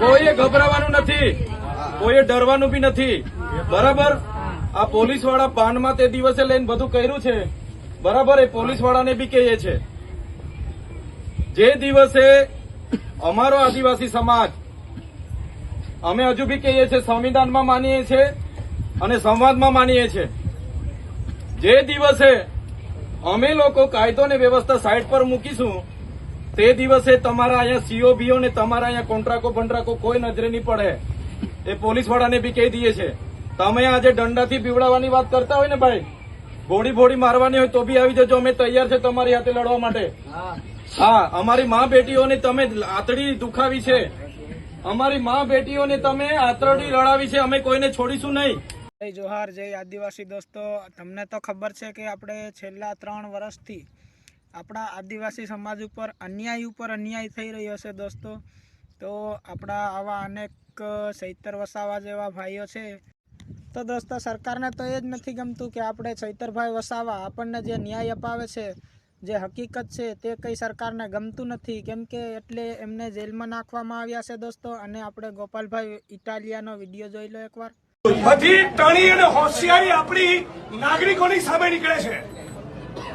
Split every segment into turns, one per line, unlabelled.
કોઈએ ગભરાવાનું નથી. કોઈએ ડરવાનું બી નથી. બરાબર? આ પોલીસવાળા પાનમાં તે દિવસે લઈને બધું કર્યું છે. બરાબર? એ પોલીસ વાળાને બી કહીએ છે. જે દિવસે અમારો આદિવાસી સમાજ, અમે હજુ બી કહીએ છીએ, સંવિધાનમાં માનીએ છીએ અને સંવાદમાં માનીએ છીએ. જે દિવસે અમે લોકો કાયદો અને વ્યવસ્થા સાઈડ પર મૂકીશું તે દિવસે તમારા અહીંયા સીઓબીઓ ને તમારા અહીંયા કોન્ટ્રાકો બંટ્રાકો કોઈ નજરે નહીં પડે. એ પોલીસ વાળાને બી કહી દઈએ છે. તમે આજે દંડાથી પીવડાવવાની વાત કરતા હોય ને ભાઈ? ગોળી ભોળી મારવાની હોય તો બી આવી જજો. અમે તૈયાર છે તમારી હાથે લડવા માટે. હા. અમારી મા બેટીઓને તમે આતડી દુખાવી છે. અમારી મા બેટીઓને તમે આતરડી લડાવી છે. અમે કોઈને છોડીશું નહીં.
જય જોહાર જય આદિવાસી દોસ્તો. તમને તો ખબર છે કે આપણે છેલ્લા ત્રણ વર્ષથી આપણા આદિવાસી સમાજ ઉપર અન્યાય ઉપર અન્યાય થઈ રહ્યો છે દોસ્તો. તો આપણા આવા અનેક ચૈતર વસાવા જેવા ભાઈઓ છે. તો દોસ્તો, સરકારને તો એ જ નથી ગમતું કે આપણે ચૈતરભાઈ વસાવા આપણને જે ન્યાય અપાવે છે, જે હકીકત છે, તે કંઈ સરકારને ગમતું નથી. કેમ કે એટલે એમને જેલમાં નાખવામાં આવ્યા છે દોસ્તો. અને આપણે ગોપાલભાઈ ઇટાલિયાનો વીડિયો જોઈ લો એકવાર.
બધી ટણી અને હોશિયારી આપણી નાગરિકોની સામે નીકળે છે.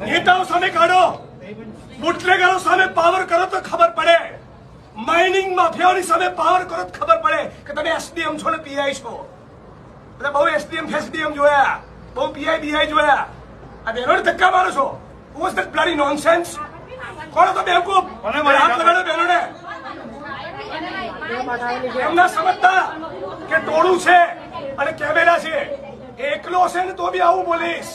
નેતાઓ સામે કાઢો. બુટલેગરો સામે પાવર કરો તો ખબર પડે. માઇનિંગ માફિયાઓની સામે પાવર કરો તો ખબર પડે કે તમે એસડીએમ છો ને પીઆઈ છો. એટલે બહુ એસડીએમ ફેસડીએમ જોયા. બહુ પીઆઈ બીઆઈ જોયા. આ બહેનોને ધક્કા મારો છો. વોઝ ધેટ બ્લડી નોનસેન્સ કોણ હતો બેવકૂફ હાથ લગાડો બહેનોને એમના સમજતા કે ટોળું છે અને કેમેરા છે. એકલો છે ને તો બી આવું બોલીશ.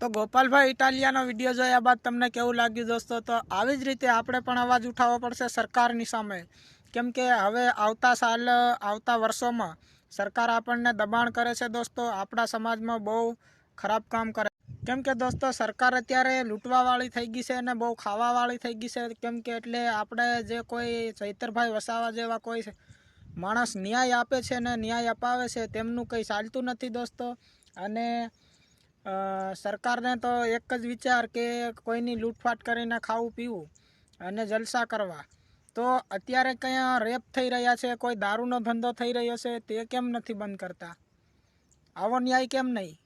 તો ગોપાલભાઈ ઇટાલિયાનો વીડિયો જોયા બાદ તમને કેવું લાગ્યું દોસ્તો? તો આવી જ રીતે આપણે પણ અવાજ ઉઠાવવો પડશે સરકારની સામે. કેમ કે હવે આવતા સાલ, આવતા વર્ષોમાં સરકાર આપણને દબાણ કરે છે દોસ્તો. આપણા સમાજમાં બહુ ખરાબ કામ કરે. કેમ કે દોસ્તો, સરકાર અત્યારે લૂંટવાવાળી થઈ ગઈ છે અને બહુ ખાવાવાળી થઈ ગઈ છે. કેમ કે એટલે આપણે જે કોઈ ચૈતરભાઈ વસાવા જેવા કોઈ માણસ ન્યાય આપે છે ને ન્યાય અપાવે છે, તેમનું કંઈ ચાલતું નથી દોસ્તો. અને સરકારને તો એક જ વિચાર કે કોઈની લૂંટફાટ કરીને ખાવું પીવું અને જલસા કરવા. તો અત્યારે ક્યાં રેપ થઈ રહ્યા છે, કોઈ દારૂનો ધંધો થઈ રહ્યો છે, તે કેમ નથી બંધ કરતા? આવો ન્યાય કેમ નહીં?